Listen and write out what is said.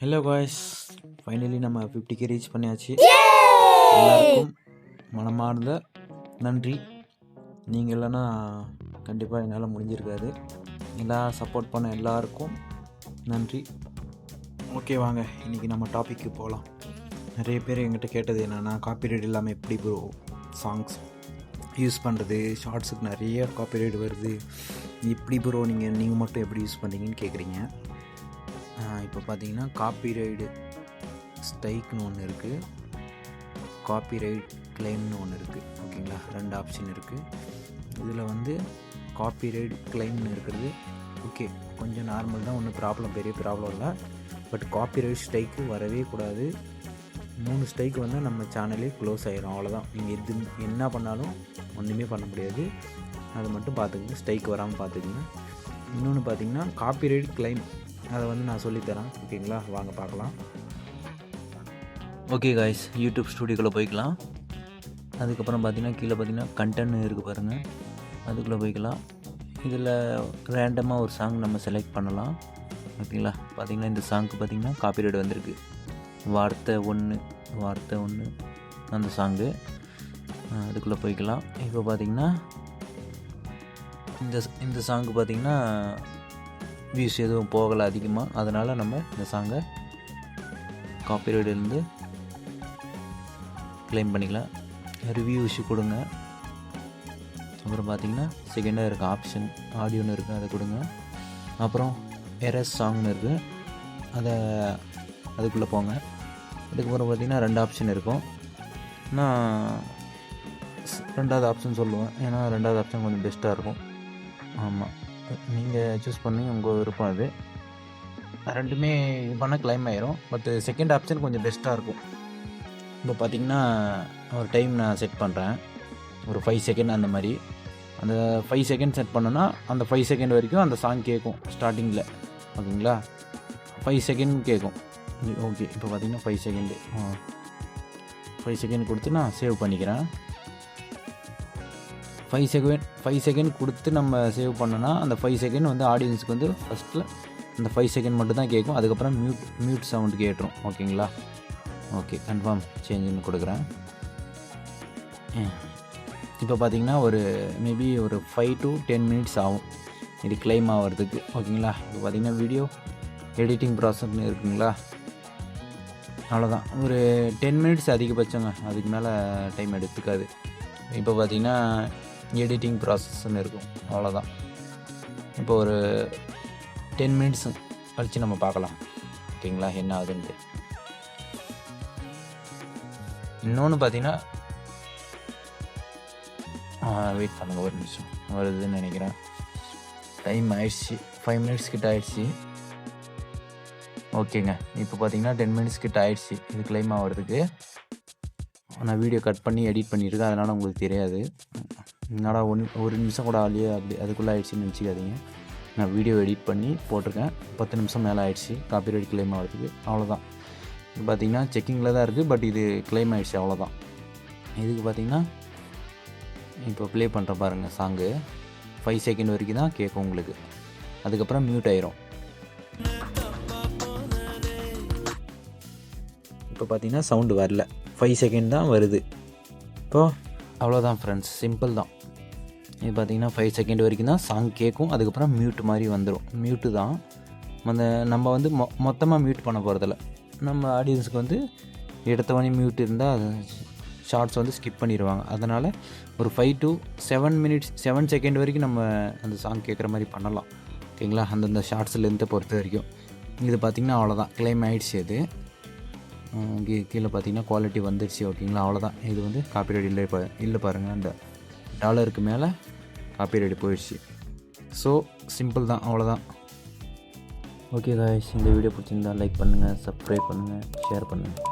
Hello guys finally நம்ம ஃபிஃப்டிக்கு reach பண்ணியாச்சு. எல்லாருக்கும் மனமார்ந்த நன்றி. நீங்கள் இல்லைன்னா கண்டிப்பாக என்னால் முடிஞ்சிருக்காது. எல்லாம் சப்போர்ட் பண்ண எல்லாருக்கும் நன்றி. ஓகே வாங்க. இன்றைக்கி நம்ம டாபிக்கு போகலாம் நிறைய பேர் என்கிட்ட கேட்டது என்னென்னா காப்பிரைட் இல்லாமல் எப்படி ப்ரோ சாங்ஸ் யூஸ் பண்ணுறது ஷார்ட்ஸுக்கு நிறைய காப்பிரைட் வருது. இப்படி ப்ரோ நீங்கள் நீங்கள் மட்டும் எப்படி யூஸ் பண்ணுறீங்கன்னு கேட்குறீங்க இப்போ பார்த்தீங்கன்னா காப்பிரைடு ஸ்ட்ரைக்னு ஒன்று இருக்குது காப்பிரைட் கிளைம்னு ஒன்று இருக்குது ஓகேங்களா? ரெண்டு ஆப்ஷன் இருக்குது இதில் வந்து காப்பிரைட் கிளைம்னு இருக்கிறது. ஓகே கொஞ்சம் நார்மல் தான். ஒன்றும் ப்ராப்ளம் பெரிய ப்ராப்ளம் இல்லை. பட் காப்பிரைட் ஸ்ட்ரைக்கு வரவே கூடாது. மூணு ஸ்ட்ரைக் வந்தால் நம்ம சேனலே க்ளோஸ் ஆகிரும் அவ்வளோதான் நீங்கள் எது என்ன பண்ணாலும் ஒன்றுமே பண்ண முடியாது. அதை மட்டும் பார்த்துக்குங்க. ஸ்ட்ரைக் வராமல் பார்த்துக்குங்க. இன்னொன்று பார்த்தீங்கன்னா காப்பிரைட் கிளைம் அதை வந்து நான் சொல்லித்தரேன். ஓகேங்களா? வாங்க பார்க்கலாம். ஓகே காய்ஸ் யூடியூப் ஸ்டூடியோக்குள்ளே போய்க்கலாம். அதுக்கப்புறம் பார்த்தீங்கன்னா கீழே பார்த்தீங்கன்னா கண்டென்ட் இருக்குது பாருங்கள் அதுக்குள்ளே போய்க்கலாம். இதில் ரேண்டமாக ஒரு சாங் நம்ம செலக்ட் பண்ணலாம். ஓகேங்களா பார்த்தீங்கன்னா இந்த சாங்க்கு பார்த்தீங்கன்னா காப்பிரைட் வந்திருக்கு. வார்த்தை ஒன்று வார்த்தை ஒன்று அந்த சாங்கு அதுக்குள்ளே போய்க்கலாம். இப்போ பார்த்தீங்கன்னா இந்த இந்த சாங்கு பார்த்திங்கன்னா வியூஸ் எதுவும் போகலை அதிகமாக அதனால் நம்ம இந்த சாங்கை காப்பிரைட்லேருந்து க்ளைம் பண்ணிக்கலாம். ரிவ்யூ இஷ்யூ கொடுங்க. அப்புறம் பார்த்தீங்கன்னா செகண்டாக இருக்க ஆப்ஷன் ஆடியோன்னு இருக்குது அதை கொடுங்க. அப்புறம் எரஸ் சாங்னு இருக்குது அதை அதுக்குள்ளே போங்க. அதுக்கப்புறம் பார்த்தீங்கன்னா ரெண்டு ஆப்ஷன் இருக்கும். நான் ரெண்டாவது ஆப்ஷன் சொல்லுவேன். ஏன்னா ரெண்டாவது ஆப்ஷன் கொஞ்சம் பெஸ்ட்டாக இருக்கும். ஆமாம் நீங்கள் சூஸ் பண்ணி உங்கள் விருப்பம் அது. ரெண்டுமே இது பண்ண கிளைம் ஆயிரும். பட் செகண்ட் ஆப்ஷன் கொஞ்சம் பெஸ்ட்டாக இருக்கும். இப்போ பார்த்தீங்கன்னா ஒரு டைம் நான் செட் பண்ணுறேன் ஒரு ஃபைவ் செகண்ட் அந்த மாதிரி. அந்த ஃபைவ் செகண்ட் செட் பண்ணோன்னா அந்த ஃபைவ் செகண்ட் வரைக்கும் அந்த சாங் கேட்கும் ஸ்டார்டிங்கில் ஓகேங்களா? ஃபைவ் செகண்ட் கேட்கும் ஓகே இப்போ பார்த்திங்கன்னா ஃபைவ் செகண்டு ஃபைவ் செகண்ட் கொடுத்து நான் சேவ் பண்ணிக்கிறேன். ஃபைவ் செகண்ட் ஃபைவ் செகண்ட் கொடுத்து நம்ம சேவ் பண்ணோன்னா அந்த ஃபைவ் செகண்ட் வந்து ஆடியன்ஸுக்கு வந்து ஃபஸ்ட்டில் அந்த ஃபைவ் செகண்ட் மட்டும் தான் கேட்கும். அதுக்கப்புறம் மியூட் மியூட் சவுண்ட் கேட்டுரும். ஓகேங்களா ஓகே கன்ஃபார்ம் சேஞ்சுன்னு கொடுக்குறேன். இப்போ பார்த்தீங்கன்னா ஒரு மேபி ஒரு ஃபைவ் டு டென் மினிட்ஸ் ஆகும். இது கிளைம் ஆகிறதுக்கு ஓகேங்களா இப்போ பார்த்தீங்கன்னா வீடியோ எடிட்டிங் ப்ராசஸ்னு இருக்குங்களா? அவ்வளோதான் ஒரு டென் மினிட்ஸ் அதிகபட்சங்க. அதுக்கு மேலே டைம் எடுத்துக்காது. இப்போ பார்த்தீங்கன்னா எடிட்டிங் ப்ராசஸ்ன்னு இருக்கும். அவ்வளோதான் இப்போ ஒரு டென் மினிட்ஸ் கழித்து நம்ம பார்க்கலாம். ஓகேங்களா? என்ன ஆகுதுன்ட்டு. இன்னொன்று பார்த்தீங்கன்னா வெயிட் பண்ணுங்க ஒரு நிமிஷம். வருதுன்னு நினைக்கிறேன். டைம் ஆயிடுச்சு. ஃபைவ் மினிட்ஸ் கிட்ட ஆயிடுச்சு. ஓகேங்க. இப்போ பார்த்தீங்கன்னா டென் மினிட்ஸ் கிட்ட ஆயிடுச்சு. இது கிளைம் ஆகிறதுக்கு. நான் வீடியோ கட் பண்ணி எடிட் பண்ணியிருக்கேன். அதனால் உங்களுக்கு தெரியாது. என்னடா ஒன் ஒரு நிமிஷம் கூட ஆலையே அப்படி அதுக்குள்ளே ஆயிடுச்சுன்னு நினச்சிக்காதீங்க. நான் வீடியோ எடிட் பண்ணி போட்டிருக்கேன். பத்து நிமிஷம் மேலே ஆயிடுச்சு. காப்பிரைட் கிளைம் ஆகிறதுக்கு அவ்வளோதான் பார்த்தீங்கன்னா செக்கிங்கில் தான் இருக்குது பட் இது கிளைம் ஆகிடுச்சு அவ்வளோதான் இதுக்கு பார்த்தீங்கன்னா இப்போ ப்ளே பண்ணுற பாருங்கள் சாங்கு ஃபைவ் செகண்ட் வரைக்கும் தான் கேட்கும் உங்களுக்கு. அதுக்கப்புறம் மியூட் ஆயிரும். இப்போ பார்த்தீங்கன்னா சவுண்டு வரல. ஃபைவ் செகண்ட் தான் வருது. இப்போது அவ்வளோதான் ஃப்ரெண்ட்ஸ் சிம்பிள் தான். இது பார்த்தீங்கன்னா ஃபைவ் செகண்ட் வரைக்கும் தான் சாங் கேட்கும் அதுக்கப்புறம் மியூட் மாதிரி வந்துடும் மியூட்டு தான். அந்த நம்ம வந்து மொ மொத்தமாக மியூட் பண்ண போகிறதில்ல நம்ம ஆடியன்ஸுக்கு வந்து எடுத்தவொடனே மியூட் இருந்தால் அது ஷார்ட்ஸ் வந்து ஸ்கிப் பண்ணிடுவாங்க. அதனால் ஒரு five to seven minutes seven second வரைக்கும் நம்ம அந்த சாங் கேட்குற மாதிரி பண்ணலாம். ஓகேங்களா அந்தந்த ஷார்ட்ஸ் லென்த்தை பொறுத்த வரைக்கும். இது பார்த்திங்கன்னா அவ்வளோதான் கிளைம் ஆகிடுச்சு அது கீழே பார்த்தீங்கன்னா குவாலிட்டி வந்துடுச்சு ஓகேங்களா? அவ்வளோதான் இது வந்து காப்பிரைட் இல்லை இப்போ இல்லை பாருங்கள் அந்த டாலருக்கு மேலே காப்பிரைட் போயிடுச்சு ஸோ சிம்பிள் தான். அவ்வளோதான் ஓகே காய்ஸ் இந்த வீடியோ பிடிச்சிருந்தா லைக் பண்ணுங்கள் சப்ஸ்கிரைப் பண்ணுங்கள் ஷேர் பண்ணுங்கள்